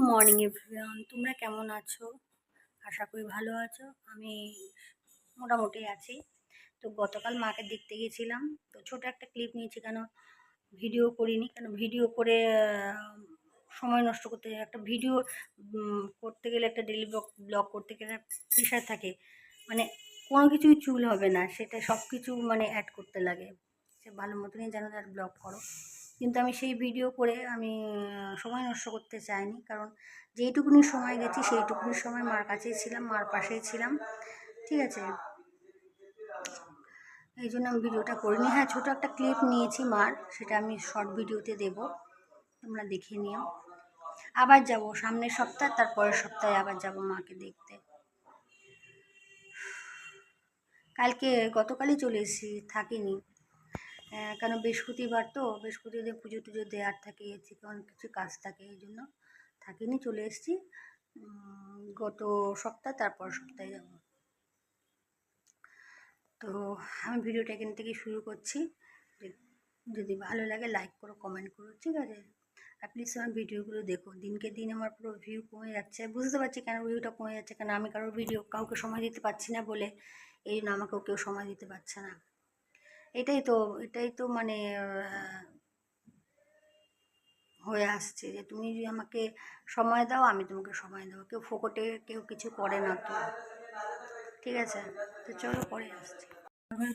Morning everyone তোমরা কেমন আছো? আশা করি ভালো আছো। আমি মোটামুটি আছি। তো গতকাল মাকে দেখতে গেছিলাম। তো ছোট একটা ক্লিপ নিয়েছি কেন ভিডিও করিনি। কেন ভিডিও করে সময় নষ্ট করতে একটা ভিডিও করতে গেলে একটা ডেলি ব্লগ ব্লগ করতে গেলে প্রেশার থাকে। মানে কোনো কিছুই চুল হবে না। সেটা সব কিছু মানে অ্যাড করতে লাগে। সে ভালো মতনই যেন তার ব্লগ করো। কিন্তু আমি সেই ভিডিও করে আমি সময় নষ্ট করতে চাইনি। কারণ যেইটুকুনি সময় গেছি, সেইটুকুনি সময় মার কাছেই ছিলাম, মার পাশেই ছিলাম। ঠিক আছে? এই জন্য আমি ভিডিওটা করিনি। হ্যাঁ ছোটো একটা ক্লিপ নিয়েছি মার, সেটা আমি শর্ট ভিডিওতে দেব। তোমরা দেখে নিও। আবার যাব সামনের সপ্তাহ, তার পরের সপ্তাহে আবার যাব মাকে দেখতে। কালকে, গতকালই চলে এসেছি, থাকিনি। কেন বৃহস্পতিবার তো? বৃহস্পতিবার পুজো টুজো দেওয়ার থাকে অনেক কিছু কাজ থাকে, এই জন্য থাকিনি, চলে এসেছি। গত সপ্তাহ, তারপর সপ্তাহে যাব। তো আমি ভিডিওটা এখান থেকে শুরু করছি। যদি ভালো লাগে লাইক করো কমেন্ট করো, ঠিক আছে? আর প্লিজ আমার ভিডিওগুলো দেখো। দিনকে দিন আমার পুরো ভিউ কমে যাচ্ছে। বুঝতে পারছি কেন ভিউটা কমে যাচ্ছে, কেন আমি কারোর ভিডিও কাউকে সময় দিতে পারছি না বলে, এই জন্য আমাকেও কেউ সময় দিতে পারছে না। এটাই তো এটাই তো মানে হয়ে আসছে যে তুমি যদি আমাকে সময় দাও, আমি তোমাকে সময় দেবো। কেউ ফোকটে, কেউ কিছু করে না তো। ঠিক আছে? তো চলো, পরে আসছি।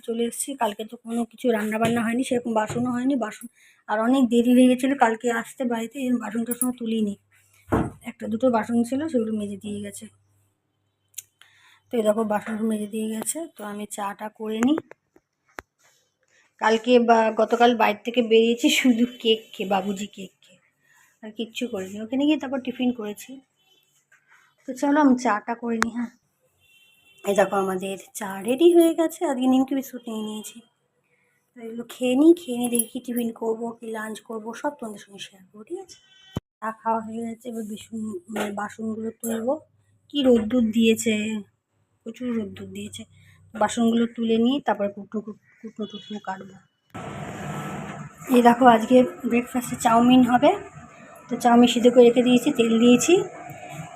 চলে এসেছি। কালকে তো কোনো কিছু রান্না বান্না হয়নি, সেরকম বাসনও হয়নি। বাসন আর অনেক দেরি হয়ে গেছিল কালকে আসতে বাড়িতে, এই বাসন টাসনও তুলিনি। একটা দুটো বাসন ছিল, সেগুলো মেজে দিয়ে গেছে। তো এই দেখো, বাসন মেজে দিয়ে গেছে। তো আমি চাটা করে নিই। কালকে বা গতকাল বাইরে থেকে বেরিয়েছি শুধু কেক খেয়ে, বাবুজি কেক খেয়ে। আর কিচ্ছু করিনি। ওখানে গিয়ে তারপর টিফিন করেছি। তো চলো আমি চাটা করে নিই হ্যাঁ। এই দেখো আমাদের চা রেডি হয়ে গেছে। আজকে নিমকি বিস্কুট নিয়ে নিয়েছি। তো এগুলো খেয়ে নিই খেয়ে নিই দেখি টিফিন করব, কি লাঞ্চ করব, সব তোমাদের সঙ্গে শেয়ার করব, ঠিক আছে? চা খাওয়া হয়ে গেছে। এবার বিসুন মানে বাসনগুলো তুলবো। কি রোদ্দুর দিয়েছে? প্রচুর রোদ্দুর দিয়েছে। বাসনগুলো তুলে নিই তারপর কুটনো কুটনো টুটনো কাটবো। এই দেখো আজকে ব্রেকফাস্টে চাউমিন হবে। তো চাউমিন সিদ্ধ করে রেখে দিয়েছি, তেল দিয়েছি।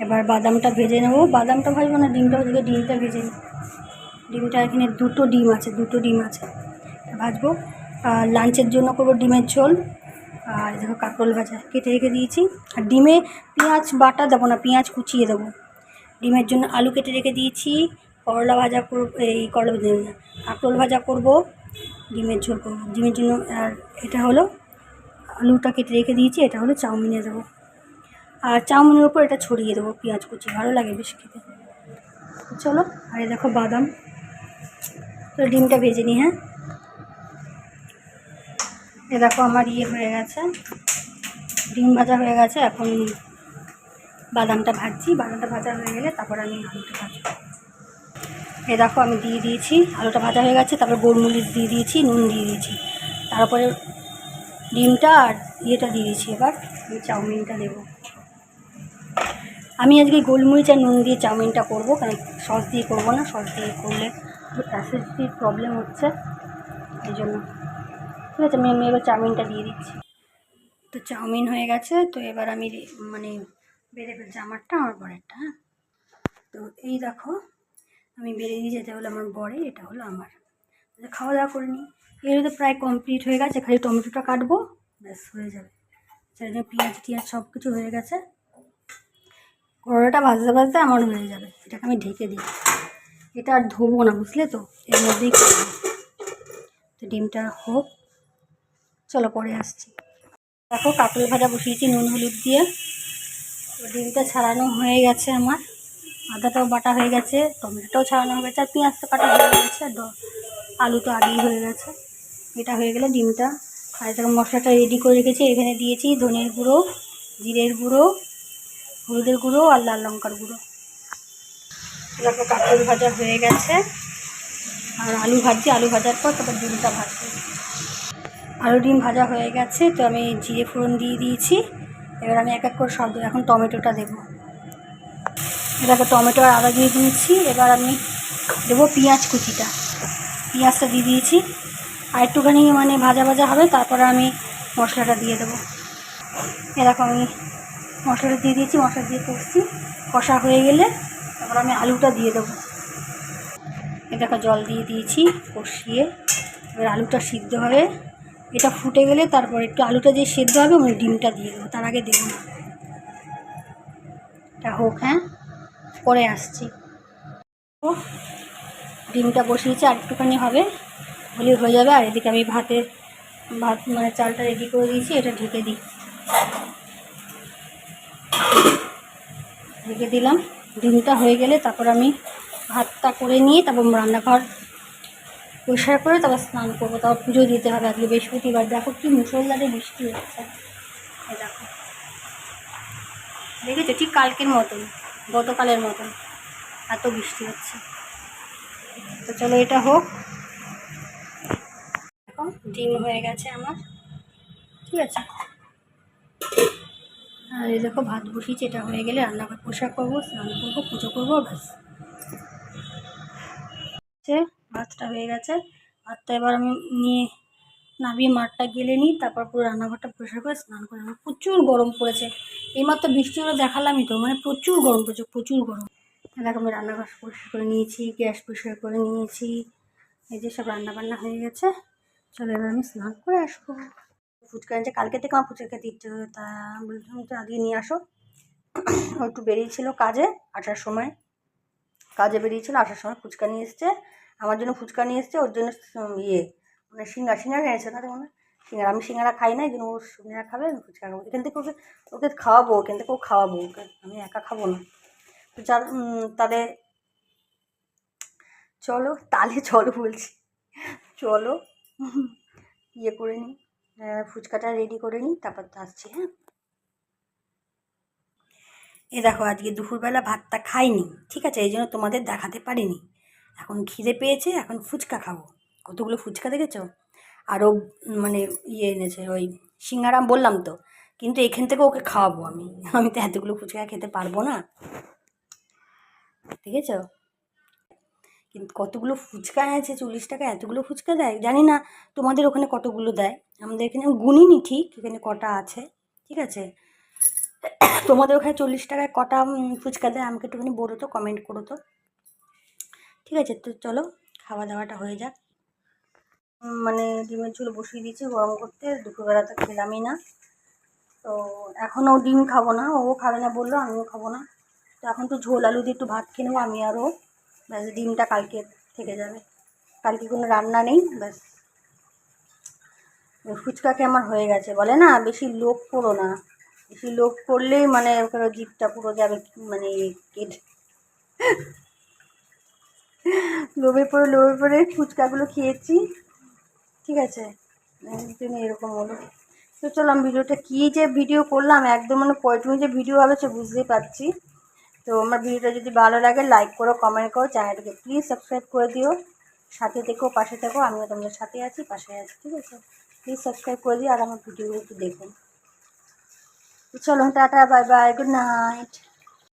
এবার বাদামটা ভেজে নেব। বাদামটা ভাজবো না, ডিমটা ভাজবো ডিমটা ভেজে নিই। ডিমটা এখানে দুটো ডিম আছে, দুটো ডিম আছে। ভাজবো। আর লাঞ্চের জন্য করব ডিমের ঝোল। আর দেখো কাঁকরোল ভাজা, কেটে রেখে দিয়েছি। আর ডিমে পেঁয়াজ বাটা দেবো না, পেঁয়াজ কুচিয়ে দেবো। ডিমের জন্য আলু কেটে রেখে দিয়েছি। করলা ভাজা করব, এই করলা ভাজা কাঁকরোল ভাজা করব। ডিমের ঝোল করব। ডিমের জন্য, আর এটা হলো আলুটা কেটে রেখে দিয়েছি, এটা হলো চাউমিনে দেবো। আর চাউমিনের উপর এটা ছড়িয়ে দেবো, পেঁয়াজ কুচি, ভালো লাগে বেশ খেতে। চলো, আর দেখো বাদাম। তো ডিমটা ভেজে নিই হ্যাঁ। এ দেখো আমার ইয়ে হয়ে গেছে, ডিম ভাজা হয়ে গেছে, এখন বাদামটা ভাজছি, বাদামটা ভাজা হয়ে গেলে তারপর আমি আলুটা ভাজবো। এ দেখো আমি দিয়ে দিয়েছি, আলুটা ভাজা হয়ে গেছে, তারপর গোলমরিচ দিয়ে দিয়েছি, নুন দিয়ে দিয়েছি। তারপরে ডিমটা আর ইয়েটা দিয়ে দিয়েছি এবার, আমি চাউমিনটা দেবো। আমি আজকে গোলমরিচ আর নুন দিয়ে চাউমিনটা করব, কারণ সস দিয়ে করব না, সস দিয়ে করলে অ্যাসিডিটির প্রবলেম হচ্ছে, এই জন্য। ঠিক আছে, আমি এবার চাউমিনটা দিয়ে দিচ্ছি। তো চাউমিন হয়ে গেছে, তো এবার আমি মানে বেড়ে ফেলছি আমারটা, আমার পরেরটা হ্যাঁ? তো এই দেখো আমি বেড়ে দিয়ে যেতে হলো আমার বরে, এটা হলো আমার। খাওয়া দাওয়া করে নিই এর তো প্রায় কমপ্লিট হয়ে গেছে, খালি টমেটোটা কাটবো, ব্যাস হয়ে যাবে। সেটা পেঁয়াজ টিয়াজ সব কিছু হয়ে গেছে। করলাটা ভাজতে ভাজতে আমার হয়ে যাবে, এটাকে আমি ঢেকে দিই। এটা আর ধোবো না, বুঝলে তো? এর মধ্যেই করব তো ডিমটা হোক, চলো পরে আসছি। দেখো কাকল ভাজা বসিয়েছি নুন, হলুদ দিয়ে। ডিমটা ছাড়ানো হয়ে গেছে আমার। আদাটাও বাটা হয়ে গেছে, টমেটোটাও ছাড়ানো হয়ে গেছে আর পেঁয়াজ তো কাটা হয়ে গেছে আলু তো আগেই হয়ে গেছে। এটা হয়ে গেলে ডিমটা। আর এরকম মশলাটা রেডি করে রেখেছি, এখানে দিয়েছি ধনের গুঁড়ো, জিরের গুঁড়ো, হলুদের গুঁড়ো আর লাল লঙ্কার গুঁড়ো। দেখো কাঁকরোল ভাজা হয়ে গেছে। আর আলু ভাজছি, আলু ভাজার পর তারপর ডিমটা ভাজবো। আলু ডিম ভাজা হয়ে গেছে, তো আমি জিরে ফোড়ন দিয়ে দিয়েছি। এবার আমি এক এক করে সব, এখন টমেটোটা দেবো। এবার টমেটো আর আদা দিয়ে দিয়েছি। এবার আমি দেবো পেঁয়াজ কুচিটা। পেঁয়াজটা দিয়ে দিয়েছি। আর একটুখানি মানে ভাজা ভাজা হবে, তারপরে আমি মশলাটা দিয়ে দেবো। এরকম আমি মশলাটা দিয়ে দিয়েছি, মশলা দিয়ে কষছি। কষা হয়ে গেলে তারপর আমি আলুটা দিয়ে দেবো। এ দেখো, জল দিয়ে দিয়েছি, কষিয়ে। এবার আলুটা সিদ্ধ হবে। এটা ফুটে গেলে তারপর একটু আলুটা যে সেদ্ধ হবে, আমি ডিমটা দিয়ে দেবো। তার আগে দেবো না। এটা হোক হ্যাঁ। পরে আসছি। ডিমটা বসিয়েছি, আর একটুখানি হবে হলে হয়ে যাবে। আর এদিকে আমি ভাতের, ভাত মানে চালটা রেডি করে দিয়েছি, এটা ঢেকে দিই। ঢেকে দিলাম। ডিমটা হয়ে গেলে তারপর আমি ভাতটা করে নিয়ে, তারপর রান্নাঘর পরিষ্কার করে তারপর স্নান করব। তারপর পুজো দিতে হবে আজকে বৃহস্পতিবার। দেখো কি মুসলধারে বৃষ্টি হচ্ছে। দেখো। দেখেছ? ঠিক কালকের মতন। গতকালের মতন। এত বৃষ্টি হচ্ছে। তো চলো এটা হোক। এখন ডিম হয়ে গেছে আমার। ঠিক আছে। আর এই দেখো, ভাত বসিয়েছি। এটা হয়ে গেলে রান্নাঘর পোশাক করব, স্নান করব, পুজো করব, ব্যাস। ভাতটা হয়ে গেছে। ভাতটা এবার আমি নিয়ে নামিয়ে মাঠটা গেলে নিই তারপর পুরো রান্নাঘরটা পরিষ্কার করে স্নান করে নেব। প্রচুর গরম পড়েছে। এইমাত্র বৃষ্টি হলো দেখালামই তো মানে প্রচুর গরম পড়েছে, প্রচুর গরম। দেখো আমি রান্নাঘর পরিষ্কার করে নিয়েছি, গ্যাস পরিষ্কার করে নিয়েছি, এই যে সব রান্না বান্না হয়ে গেছে। চলো এবার আমি স্নান করে আসব। ফুচকা এনেছে, কালকে থেকে আমার ফুচকা খেতে ইচ্ছে হতো তা বলছিলাম যে আজকে নিয়ে আসো। একটু বেরিয়েছিল কাজে, আসার সময়। কাজে বেরিয়েছিল, আসার সময় ফুচকা নিয়ে এসছে। আমার জন্য ফুচকা নিয়ে এসছে, ওর জন্য ইয়ে মানে সিঙ্গার সিঙ্গারা এনেছে না মানে সিঙ্গারা আমি সিঙ্গারা খাই না জন্য ও সিঙ্গারা খাবে আমি ফুচকা খাব এখান থেকে ওকে ওকে খাওয়াবো এখান থেকে ও খাওয়াবো ওকে আমি একা খাব না। তো উম, তাহলে চলো তাহলে চলো বলছি চলো ইয়ে করে নিই ফুচকাটা রেডি করে নিই তারপর তো আসছি হ্যাঁ? এ দেখো আজকে দুপুরবেলা ভাতটা খাইনি ঠিক আছে এই জন্য তোমাদের দেখাতে পারিনি। এখন খিদে পেয়েছে এখন ফুচকা খাব। কতগুলো ফুচকা দেখেছ? আরও মানে ইয়ে এনেছে, ওই সিঙ্গারাম বললাম তো। কিন্তু এখান থেকে ওকে খাওয়াবো আমি। আমি তো এতগুলো ফুচকা খেতে পারব না। দেখেছ? কিন্তু কতগুলো ফুচকা এনেছে, চল্লিশ টাকা এতগুলো ফুচকা দেয়? জানি না, তোমাদের ওখানে কতগুলো দেয়? আমাদের এখানে গুনিনি ঠিক, এখানে কটা আছে, ঠিক আছে? তোমাদের ওখানে চল্লিশ টাকায় কটা ফুচকা দেয়? আমাকে একটুখানি বলো তো কমেন্ট করো তো। ঠিক আছে, তো চলো, খাওয়া দাওয়াটা হয়ে যাক। মানে ডিমের ঝোল বসিয়ে দিয়েছি গরম করতে, দুপুরবেলা তো খেলামই না। তো এখনও ডিম খাব না, ও খাবে না বলল, আমিও খাব না। তো এখন তো ঝোল আলু দিয়ে একটু ভাত খেয়ে নেব, আমি আরও ব্যাস, ডিমটা কালকে থেকে যাবে। কালকে কোনো রান্না নেই, ব্যাস। ফুচকাকে আমার হয়ে গেছে, বলে না, বেশি লোভ করো না। বেশি লোভ করলেই মানে জিভটা পুরো যাবে মানে কেটে। লোভে পড়ে লোভে পড়ে ফুচকাগুলো খেয়েছি। ঠিক আছে? এই জন্য এরকম হলো তো চলো আমি ভিডিওটা কী যে ভিডিও করলাম, একদম মানে পয়টুমি যে ভিডিও হবে সে বুঝতেই পারছি। তো আমার ভিডিওটা যদি ভালো লাগে লাইক করো কমেন্ট করো চ্যানেলটাকে প্লিজ সাবস্ক্রাইব করে দিও। সাথে থেকো, পাশে থেকো, আমিও তোমাদের সাথে আছি পাশে আছি, ঠিক আছে? প্লিজ সাবস্ক্রাইব করে দিও আর আমার ভিডিওগুলো একটু দেখুন চলো, tata bye bye good night